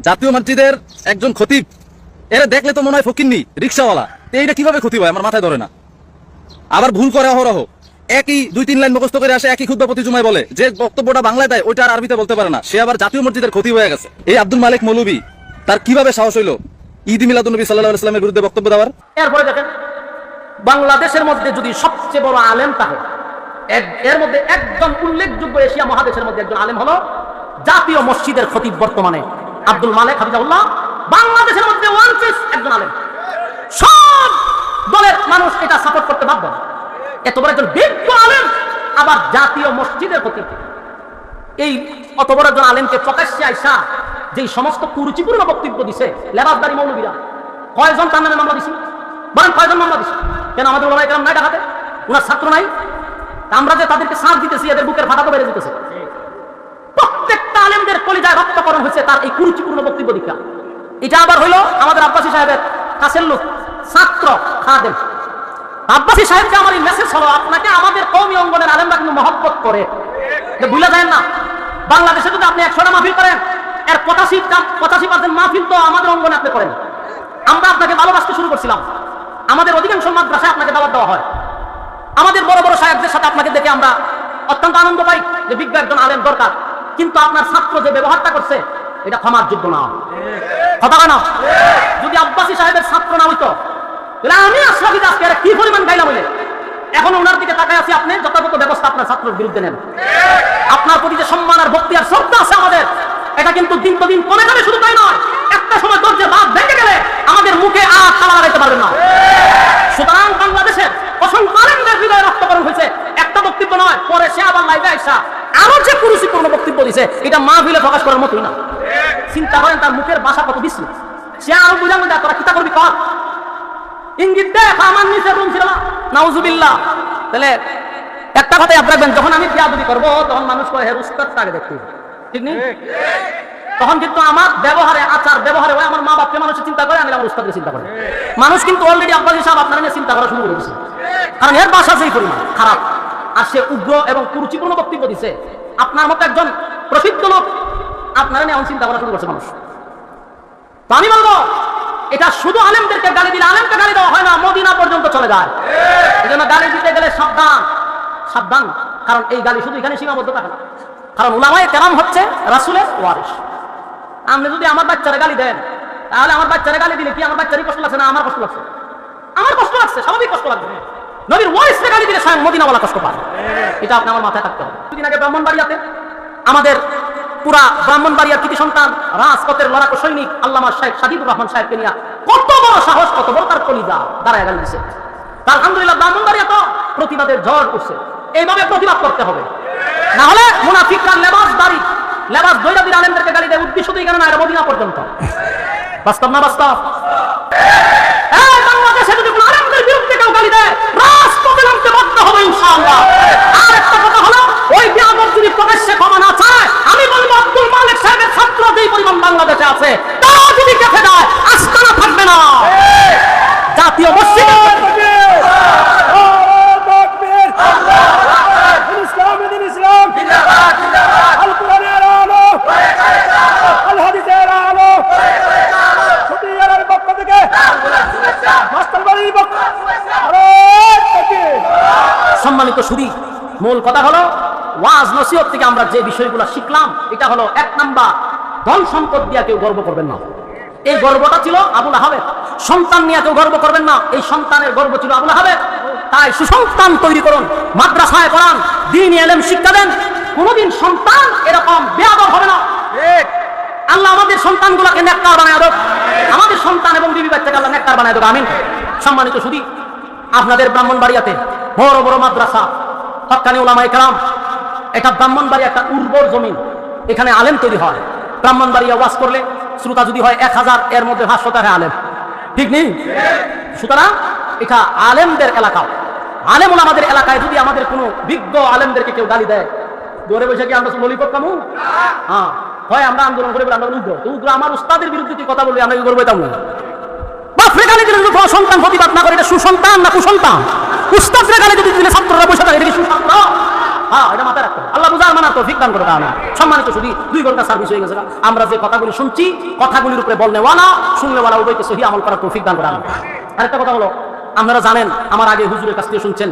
জাতীয় মসজিদের একজন খতিব এরা দেখলে তো মনে হয় ফকিন্নি, রিক্সাওয়ালা। তো এইটা কীভাবে ক্ষতি হয়? আমার মাথায় ধরে না। আবার ভুল করে অহরহ। একই দুই তিন লাইন মুখস্থ করে আসে, একই ক্ষুদ্র প্রতি জুমায় বলে। যে বক্তব্যটা বাংলায় দেয়, ওইটা আর আরবিতে বলতে পারে না। সে আবার জাতীয় মসজিদের ক্ষতি হয়ে গেছে। এই আব্দুল মালিক মৌলবী, তার কীভাবে সাহস হইল? ঈদ মিলাদুল নবী সাল্লাহ ইসলামের বিরুদ্ধে বক্তব্য দেওয়ার? এরপরে দেখেন, বাংলাদেশের মধ্যে যদি সবচেয়ে বড় আলেম এক- এর মধ্যে একজন উল্লেখযোগ্য এশিয়া মহাদেশের মধ্যে একজন আলেম হলো জাতীয় মসজিদের খতিব বর্তমানে। আব্দুল মালেক হাফিজাউল্লাহ বাংলাদেশের মধ্যে ওয়ান একজন আলেম। সব দলের মানুষ এটা সাপোর্ট করতে বাধ্য। এত বড় একজন বিজ্ঞ আলেম আবার জাতীয় মসজিদের প্রতি। এই অত বড় একজন আলেমকে প্রকাশ্যে আইসা যে সমস্ত কুরুচিপূর্ণ বক্তব্য দিছে, লেবাসদারি মৌলবীরা। কয়জন তার নামে মামলা দিছি? বলেন কয়জন মামলা দিছি? কেন আমাদের কেরাম নাই ঢাকাতে ওনার ছাত্র নাই? আমরা যে তাদেরকে সাথ দিতেছি, এদের বুকের ফাটা তো বেড়ে প্রত্যেকটা আলেমদের কলিজায় রক্তকরণ হয়েছে, তার এই কুরুচিপূর্ণ বক্তব্য দীক্ষা এটা আবার হইল আমাদের আব্বাসী সাহেবের কাছের লোক ছাত্র খাদেম। আব্বাসী সাহেবকে আমার এই মেসেজ হলো, আপনাকে আমাদের কৌমি অঙ্গনের আলেমরা কিন্তু মহব্বত করে। ভুলে যায় না। বাংলাদেশে যদি আপনি একশোটা মাহফিল করেন, এর পঁচাশি পঁচাশি পার্সেন্ট মাহফিল তো আমাদের অঙ্গনে আপনি করেন। আমরা আপনাকে ভালোবাসতে শুরু করছিলাম। আমাদের অধিকাংশ মাদ্রাসায় আপনাকে দাওয়াত দেওয়া হয়। আমাদের বড় বড় সাহেবদের সাথে আপনাকে দেখে আমরা অত্যন্ত আনন্দ পাই যে বিজ্ঞ একজন আলেম দরকার। কিন্তু আপনার ছাত্র যে ব্যবহারটা করছে, এটা ক্ষমার যোগ্য না। কথা না? যদি আব্বাসী সাহেবের ছাত্র না হইতো, তাহলে আমি আশরাফি দাসকে কি পরিমাণ গাইলাম বলে এখন ওনার দিকে তাকায় আছি আপনি, যথাযথ ব্যবস্থা আপনার ছাত্রের বিরুদ্ধে নেন। আপনার প্রতি যে সম্মান আর ভক্তি আর শ্রদ্ধা আছে আমাদের, এটা কিন্তু দিন তো দিন কমে যাবে, শুধু তাই নয়, একটা সময় দরজে বাদ ভেঙে গেলে আমাদের মুখে আর তালা লাগাইতে পারবেন না সুতরাং বাংলাদেশের অসংখ্য আলেমদের হৃদয় রক্তকরণ হয়েছে একটা বক্তব্য নয় পরে সে আবার লাইভে আইসা আরও যে কুরুচিপূর্ণ বক্তব্য দিছে এটা মা ভিলে প্রকাশ করার মতোই না। চিন্তা করেন, তার মুখের বাসা কত বিশ্রী। সে আরও বুঝানো যায় তোরা কিতা করবি কর। ইঙ্গিত দেখ আমার নিচে রুম ছিল নাউজুবিল্লাহ। তাহলে একটা কথা ইয়াদ রাখবেন, যখন আমি বিয়াদবি করব, তখন মানুষ কয় হে উস্তাদ তাকে দেখতে ঠিক নেই? তখন কিন্তু আমার ব্যবহারে, আচার ব্যবহারে ওই আমার মা বাপকে মানুষ চিন্তা করে, আমি আমার উস্তাদকে চিন্তা করে। মানুষ কিন্তু অলরেডি আব্বাসী সাহেব আপনার নিয়ে চিন্তা করা শুরু করে দিয়েছে। কারণ এর বাসা যেই পরিমাণ, খারাপ। আর সে উগ্র এবং কুরুচিপূর্ণ বক্তব্য দিছে আপনার মতো একজন প্রসিদ্ধ লোক, আপনারা নিয়ে এখন চিন্তা করা শুরু করছে মানুষ। তো আমি বলব, এটা শুধু আলেমদেরকে গালি দিলে, আলেমকে গালি দেওয়া হয় না, মদিনা পর্যন্ত চলে যায়। এই জন্য গালি দিতে গেলে সাবধান সাবধান, কারণ এই গালি শুধু এখানে সীমাবদ্ধ থাকে না। কারণ উলামায় কেরাম হচ্ছে রাসুলের ওয়ারিস আপনি যদি আমার বাচ্চারা গালি দেন, তাহলে আমার বাচ্চারা গালি দিলে কি আমার বাচ্চারই কষ্ট লাগছে না আমার কষ্ট লাগছে? আমার কষ্ট লাগছে, স্বাভাবিক কষ্ট লাগবে নবীর ওয়ারিসকে গালি দিলে স্বয়ং মদিনাওয়ালা কষ্ট পায়। এটা আপনি আমার মাথায় থাকতে হবে। দুদিন আগে ব্রাহ্মণবাড়িয়াতে আমাদের পুরা ব্রাহ্মণবাড়িয়ার কৃতি সন্তান, রাজপথের লড়াকু সৈনিক আল্লামা সাহেব সাজিদুর রহমান সাহেবকে নিয়ে কত বড় সাহস, কত বড় তার কলিজা দাঁড়ায় গেল তা আলহামদুলিল্লাহ ব্রাহ্মণবাড়িয়া তো প্রতিবাদের ঝড় উঠছে। এইভাবে প্রতিবাদ করতে হবে। না হলে মুনাফিকরা লেবাস দাড়ি, লেবাস দৈরাবির আলেমদেরকে গালি দেয় উদ্দেশ্য দিয়ে না এটা মদিনা পর্যন্ত। বাস্তব না বাস্তব? বাংলাদেশে যদি কোনো আলেমদের বিরুদ্ধে কেউ গালি দেয়, রাজপথে নামতে বাধ্য হবে ইনশাআল্লাহ। আর একটা ওই বিয়াদব যদি প্রকাশ্যে ক্ষমা না চায় আমি বলব আব্দুল মালিক সাহেবের ছাত্র যেই পরিমাণ বাংলাদেশে আছে তা যদি কেটে দেয় আস্তানা থাকবে না। জাতীয় মসজিদে সম্মানিত সুদী মূল কথা হলো ওয়াজ নসিহত থেকে আমরা যে বিষয়গুলো শিখলাম এটা হলো এক নাম্বার ধন সম্পদ দিয়ে কেউ গর্ব করবেন না। এই গর্বটা ছিল আবুল আহাবের। সন্তান নিয়ে কেউ গর্ব করবেন না এই সন্তানের গর্ব ছিল আবুল আহাবের। তাই সুসন্তান তৈরি করুন মাদ্রাসায় পড়ান দিন এলেম শিক্ষা দেন কোনোদিন সন্তান এরকম বেয়াদব হবে না। আল্লাহ আমাদের সন্তানগুলোকে নেককার বানায় দেব আমাদের সন্তান এবং বিবি বাচ্চাকে আল্লাহ নেককার বানায় দেব আমিন। সম্মানিত সুদী আপনাদের ব্রাহ্মণবাড়িয়াতে বড় বড় মাদ্রাসা হকানি ওলামাই কালাম এটা ব্রাহ্মণবাড়ি একটা উর্বর জমিন এখানে আলেম তৈরি হয়। ব্রাহ্মণবাড়িয়া ওয়াজ করলে শ্রোতা যদি হয় এক হাজার, এর মধ্যে ভাষ্য থাকে আলেম। ঠিক নেই? সুতরাং এটা আলেমদের এলাকা। আলেম আমাদের এলাকায় যদি আমাদের কোনো বিজ্ঞ আলেমদেরকে কেউ গালি দেয় ধরে বসে কি আমরা ললিপপ কামু হ্যাঁ হয় আমরা আন্দোলন করে আমরা উগ্র। তো উগ্র আমার উস্তাদের বিরুদ্ধে তুই কথা বলবি? আমরা কি করব তেমন সন্তান প্রতিবাদ না করে, এটা সুসন্তান না কুসন্তান? উস্তাদরে গালি যদি দিলে ছাত্ররা বসে থাকে, এটা কি সুসন্তান? হ্যাঁ এটা মাথায় রাখতে আল্লাহ তৌফিক দান করে না সম্মানিত শুধু দুই ঘণ্টা সার্ভিস হয়ে গেছে আমরা যে কথাগুলি শুনছি, কথাগুলির উপরে বলনে ওয়ালা শুনলে ওয়ালা উভয়কে সহি আমল করার তৌফিক দান করে আরেকটা কথা হলো আপনারা জানেন, আমার আগে হুজুরের কাছ থেকে শুনছেন,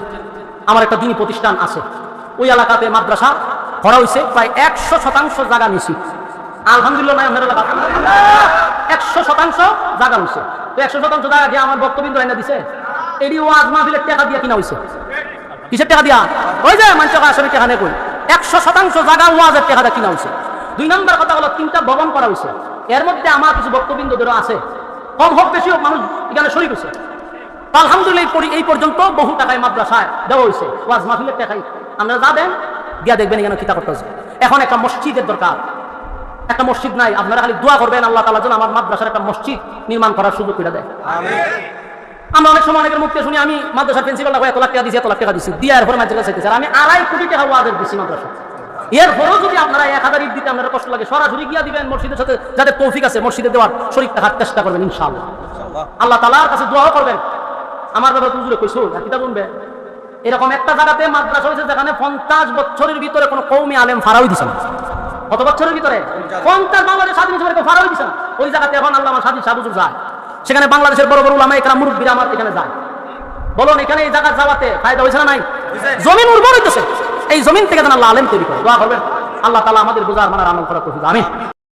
আমার একটা দিনী প্রতিষ্ঠান আছে। ওই এলাকাতে মাদ্রাসা করা হয়েছে প্রায় একশো শতাংশ জায়গা নিছি। আলহামদুলিল্লাহ, নাই একশো শতাংশ জায়গা তো একশো শতাংশ জায়গা দিয়ে আমার বক্তব্য দিছে? এটি ওয়াজ মাহফিলের টাকা দিয়ে কিনা হয়েছে কিসের টাকা দিয়া? ওই যে মানুষ আসলে টাকা নেই একশো শতাংশ জায়গা ওয়াজের টাকা দিয়ে কিনা হয়েছে দুই নম্বর কথা হলো, তিনটা ভবন করা হয়েছে এর মধ্যে আমার কিছু বক্তবিন্দুদেরও আছে। কম হোক বেশি হোক, মানুষ এখানে শরীর হয়েছে আলহামদুলিল্লাহ এই পরি- পর্যন্ত বহু টাকায় মাদ্রাসায় দেওয়া হয়েছে ওয়াজ মাহফিলের টাকাই। আপনারা যাবেন দিয়া দেখবেন এখানে কিতা করতে এখন একটা মসজিদের দরকার। একটা মসজিদ নাই, আপনারা খালি দোয়া করবেন, আল্লাহ তালা যেন আমার মাদ্রাসার একটা মসজিদ নির্মাণ করার সুযোগ করে দেয়। আমরা অনেক সময় অনেকের মুখে শুনি আমি মাদ্রাসার প্রিন্সিপাল এত লাখ টাকা দিছি এত লাখ টাকা দিছি। দিয়ে এরপর মাদ্রাসা চাইতেছে আর আমি আড়াই কোটি টাকা ওয়াজের দিছি মাদ্রাসা এরপরও যদি আপনারা এক হাজার ঈদ দিতে আপনারা কষ্ট লাগে সরাসরি গিয়া দিবেন মসজিদের সাথে যাদের তৌফিক আছে মসজিদে দেওয়ার শরীর থাকার চেষ্টা করবেন ইনশাআল্লাহ। আল্লাহ তালার কাছে দোয়াও করবেন। আমার ব্যাপারে তুজুরে আর কিতা বলবে এরকম একটা জায়গাতে মাদ্রাসা হয়েছে যেখানে পঞ্চাশ বছরের ভিতরে কোনো কৌমি আলেম ফারাই দিছে না। কত বছরের ভিতরে? পঞ্চাশ। বাংলাদেশ স্বাধীন হিসেবে ফারাই দিছে না। ওই জায়গাতে এখন আল্লাহ আমার স্বাধীন সাবুজুর যায়। সেখানে বাংলাদেশের বড় বড় উলামা এখানে মুরব্বীরা আমার এখানে যায়। বলুন, এখানে এই জায়গা যাওয়াতে ফায়দা হয়েছে না নাই? জমিন উর্বর হইতেছে। এই জমিন থেকে যেন আল্লাহ আলেম তৈরি করে। দোয়া করবেন। আল্লাহ তালা আমাদের বোঝার, মানার, আমল করা আমি